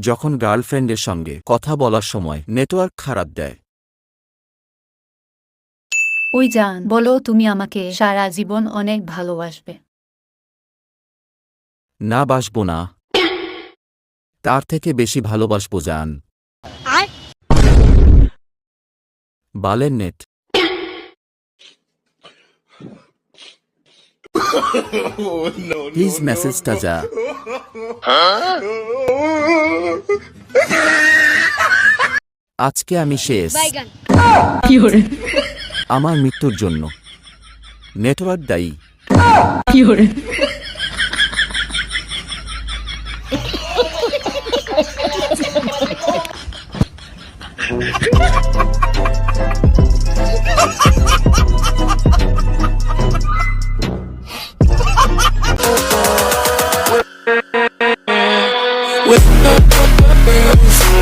যখন গার্লফ্রেন্ডের সঙ্গে কথা বলার সময় নেটওয়ার্ক খারাপ দেয়। ওই জান বলো তুমি আমাকে সারা জীবন অনেক ভালোবাসবে। না বাসবো না। তার থেকে বেশি ভালোবাসবো জান। বালের নেট। প্লিজ মেসেজটা যা আজকে আমি শেষ। আমার মৃত্যুর জন্য। নেটওয়ার্ক দায়ী। কি With